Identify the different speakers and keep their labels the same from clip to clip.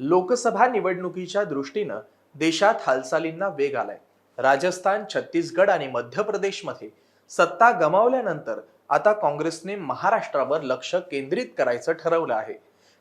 Speaker 1: लोकसभा निवडणुकीच्या दृष्टीनं देशात हालचालींना वेग आलाय. राजस्थान छत्तीसगड आणि मध्य प्रदेशमध्ये सत्ता गमावल्यानंतर आता काँग्रेसने महाराष्ट्रावर लक्ष केंद्रित करायचं ठरवलं आहे.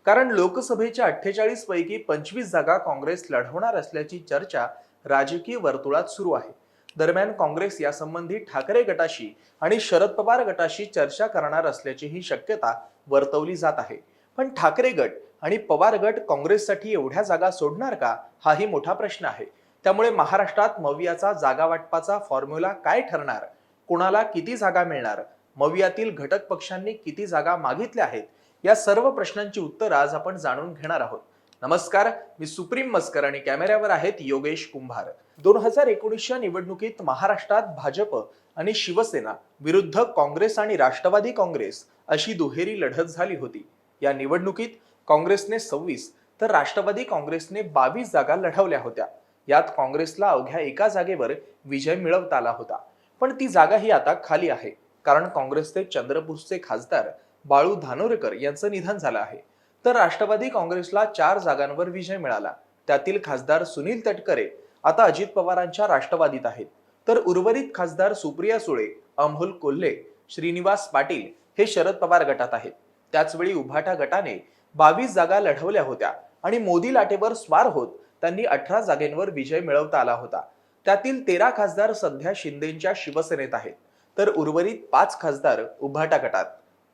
Speaker 1: कारण लोकसभेच्या अठ्ठेचाळीस पैकी पंचवीस जागा काँग्रेस लढवणार असल्याची चर्चा राजकीय वर्तुळात सुरू आहे. दरम्यान काँग्रेस यासंबंधी ठाकरे गटाशी आणि शरद पवार गटाशी चर्चा करणार असल्याचीही शक्यता वर्तवली जात आहे. पण ठाकरे गट आणि पवार गट काँग्रेससाठी एवढ्या जागा सोडणार का हाही मोठा प्रश्न आहे. त्यामुळे महाराष्ट्रात मवियाचा जागा वाटपाचा फॉर्म्युला काय ठरणार? कोणाला किती जागा मिळणार? मवियातील घटक पक्षांनी किती जागा मागितल्या आहेत? या सर्व प्रश्नांची उत्तरं आज आपण जाणून घेणार आहोत. नमस्कार मी सुप्रीम मस्कर आणि कॅमेऱ्यावर आहेत योगेश कुंभार. दोन हजार एकोणीसच्या निवडणुकीत महाराष्ट्रात भाजप आणि शिवसेना विरुद्ध काँग्रेस आणि राष्ट्रवादी काँग्रेस अशी दुहेरी लढत झाली होती. या निवडणुकीत काँग्रेसने सव्वीस तर राष्ट्रवादी काँग्रेसने बावीस जागा लढवल्या होत्या. यात काँग्रेसला अवघ्या एका जागेवर विजय मिळवता आला होता. पण ती जागा ही आता खाली आहे कारण काँग्रेसचे चंद्रपूरचे खासदार बाळू धानोरकर यांचं निधन झालं आहे. तर राष्ट्रवादी काँग्रेसला चार जागांवर विजय मिळाला. त्यातील खासदार सुनील तटकरे आता अजित पवारांच्या राष्ट्रवादीत आहेत. तर उर्वरित खासदार सुप्रिया सुळे अमोल कोल्हे श्रीनिवास पाटील हे शरद पवार गटात आहेत. त्याचवेळी उभाटा गटाने बावीस जागा लढवल्या होत्या आणि मोदी लाटेवर स्वार होत त्यांनी अठरा जागेंवर विजय मिळवता आला होता. त्यातील तेरा खासदार सध्या शिंदेच्या शिवसेनेत आहेत. तर उर्वरित पाच खासदार उभाटा गटात.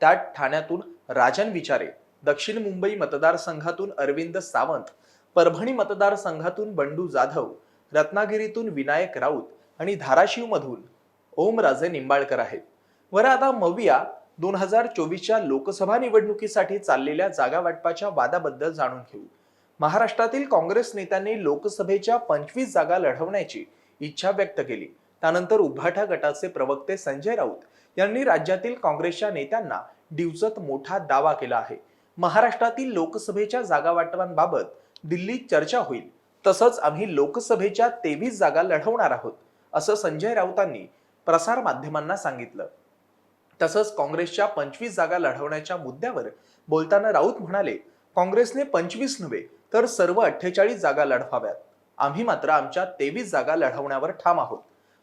Speaker 1: त्यात ठाण्यातून राजन विचारे दक्षिण मुंबई मतदारसंघातून अरविंद सावंत परभणी मतदारसंघातून बंडू जाधव रत्नागिरीतून विनायक राऊत आणि धाराशिवमधून ओमराजे निंबाळकर आहेत. वर आता मविया दोन हजार चोवीसच्या लोकसभा निवडणुकीसाठी चाललेल्या जागा वाटपाच्या वादाबद्दल जाणून घेऊ. महाराष्ट्रातील काँग्रेस नेत्यांनी लोकसभेच्या पंचवीस जागा लढवण्याची इच्छा व्यक्त केली. त्यानंतर उभाठा गटाचे प्रवक्ते संजय राऊत यांनी राज्यातील काँग्रेसच्या नेत्यांना डिवचत मोठा दावा केला आहे. महाराष्ट्रातील लोकसभेच्या जागा वाटपांबाबत दिल्लीत चर्चा होईल. तसंच आम्ही लोकसभेच्या तेवीस जागा लढवणार आहोत असं संजय राऊतांनी प्रसार माध्यमांना सांगितलं. तसंच काँग्रेसच्या पंचवीस जागा लढवण्याच्या मुद्द्यावर बोलताना राऊत म्हणाले काँग्रेसने पंचवीस नव्हे तर सर्व अठ्ठेचाळीस जागा लढवाव्यात. आम्ही मात्र आमच्या तेवीस जागा लढवण्यावर ठाम आहोत.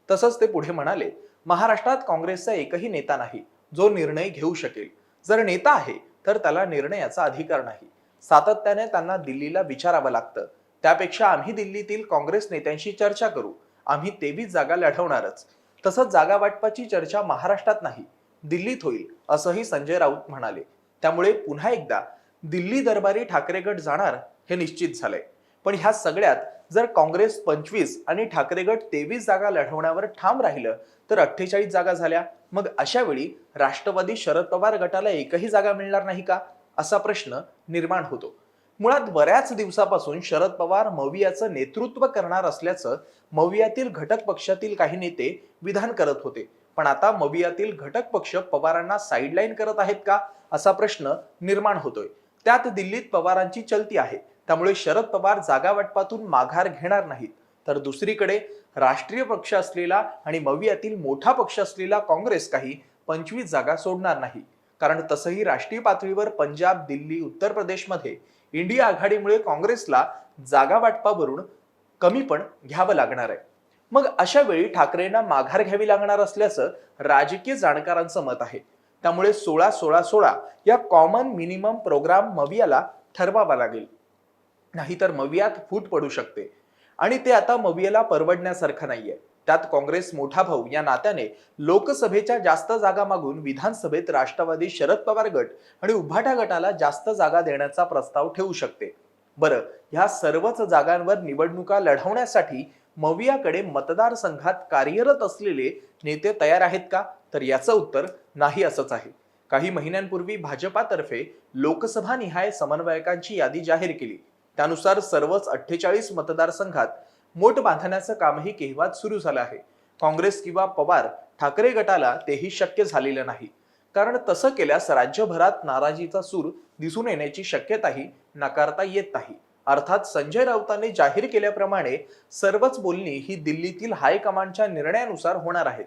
Speaker 1: तसंच ते पुढे म्हणाले महाराष्ट्रात काँग्रेसचा एकही नेता नाही जो निर्णय घेऊ शकेल. जर नेता आहे तर त्याला निर्णयाचा अधिकार नाही. सातत्याने त्यांना दिल्लीला विचारावं लागतं. त्यापेक्षा आम्ही दिल्लीतील काँग्रेस नेत्यांशी चर्चा करू. आम्ही तेवीस जागा लढवणारच. तसंच जागा वाटपाची चर्चा महाराष्ट्रात नाही. दिल्लीत होईल असंही संजय राऊत म्हणाले. त्यामुळे पुन्हा एकदा दिल्ली दरबारी ठाकरे गट जाणार हे निश्चित झालंय. पण ह्या सगळ्यात जर काँग्रेस पंचवीस आणि ठाकरे गट तेवीस जागा लढवण्यावर ठाम राहिलं तर अठ्ठेचाळीस जागा झाल्या. मग अशा वेळी राष्ट्रवादी शरद पवार गटाला एकही जागा मिळणार नाही का? असा प्रश्न निर्माण होतो. मुळात बऱ्याच दिवसापासून शरद पवार मवियाचं नेतृत्व करणार असल्याचं मवियातील घटक पक्षातील काही नेते विधान करत होते. पण आता मवियातील घटक पक्ष पवारांना साईडलाईन करत आहेत का असा प्रश्न निर्माण होतोय. त्यात दिल्लीत पवारांची चलती आहे. त्यामुळे शरद पवार जागा वाटपातून माघार घेणार नाहीत. तर दुसरीकडे राष्ट्रीय पक्ष असलेला आणि मवियातील मोठा पक्ष असलेला काँग्रेस काही पंचवीस जागा सोडणार नाही. कारण तसंही राष्ट्रीय पातळीवर पंजाब दिल्ली उत्तर प्रदेशमध्ये इंडिया आघाडीमुळे काँग्रेसला जागा वाटपावरून कमी पण घ्यावं लागणार आहे. मग अशा वेळी ठाकरेंना माघार घ्यावी लागणार असल्याचं राजकीय जाणकारांचं मत आहे. त्यामुळे सोळा सोळा सोळा या कॉमन मिनिमम प्रोग्राम मवियाला ठरवावा लागेल. नाहीतर मवियात फूट पडू शकते. आणि ते आता मवियाला परवडण्यासारखं नाहीये. त्यात काँग्रेस मोठा भाऊ या नात्याने लोकसभेच्या जास्त जागा मागून विधानसभेत राष्ट्रवादी शरद पवार गट आणि उभाटा गटाला जास्त जागा देण्याचा प्रस्ताव ठेवू शकते. बरं ह्या सर्वच जागांवर निवडणुका लढवण्यासाठी मवियाकडे मतदारसंघात कार्यरत असलेले नेते तयार आहेत का? तर याचं उत्तर नाही असंच आहे. काही महिन्यांपूर्वी भाजपातर्फे लोकसभा निहाय समन्वयकांची यादी जाहीर केली. त्यानुसार सर्वच अठ्ठेचाळीस मतदारसंघात मोठ बांधण्याचं कामही केव्हाच सुरू झालं आहे? काँग्रेस किंवा पवार ठाकरे गटाला तेही शक्य झालेलं नाही. कारण तसं केल्यास राज्यभरात नाराजीचा सूर दिसून येण्याची शक्यताही नाकारता येत नाही. अर्थात संजय राऊतांनी जाहीर केल्याप्रमाणे सर्वच बोलणी ही दिल्लीतील हायकमांडच्या निर्णयानुसार होणार आहेत.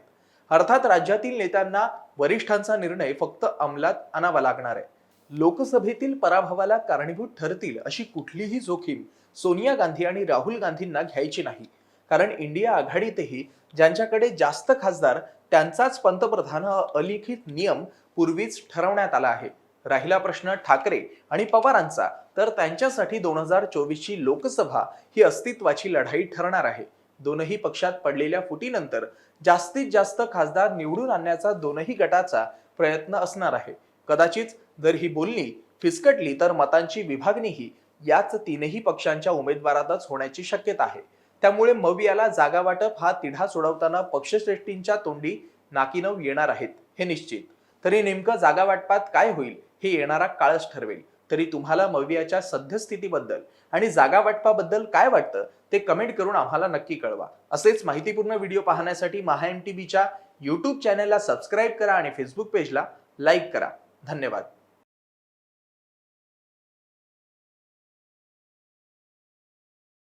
Speaker 1: अर्थात राज्यातील नेत्यांना वरिष्ठांचा निर्णय फक्त अंमलात आणावा लागणार आहे. लोकसभेतील पराभवाला कारणीभूत ठरतील अशी कुठलीही जोखीम सोनिया गांधी आणि राहुल गांधींना घ्यायची नाही. कारण इंडिया आघाडीतही ज्यांच्याकडे जास्त खासदार त्यांचाच पंतप्रधान हा अलिखित नियम पूर्वीच ठरवण्यात आला आहे. राहिला प्रश्न ठाकरे आणि पवारांचा. तर त्यांच्यासाठी दोन हजार चोवीसची लोकसभा ही अस्तित्वाची लढाई ठरणार आहे. दोनही पक्षात पडलेल्या फुटीनंतर जास्तीत जास्त खासदार निवडून आणण्याचा दोनही गटाचा प्रयत्न असणार आहे. कदाचित जर ही बोलणी फिसकटली तर मतांची विभागणीही याच तीनही पक्षांच्या उमेदवारातच होण्याची शक्यता आहे. त्यामुळे मवियाला जागा वाटप हा तिढा सोडवताना पक्षश्रेष्ठींच्या तोंडी नाकीनव येणार आहेत हे निश्चित. तरी नेमकं जागा वाटपात काय होईल हे येणारा काळच ठरवेल. तरी तुम्हाला मवियाच्या सद्यस्थितीबद्दल आणि जागा वाटपाबद्दल काय वाटतं ते कमेंट करून आम्हाला नक्की कळवा. असेच माहितीपूर्ण व्हिडिओ पाहण्यासाठी महा एम टी व्हीच्या यूट्यूब चॅनलला सबस्क्राईब करा आणि फेसबुक पेजला लाईक करा. धन्यवाद.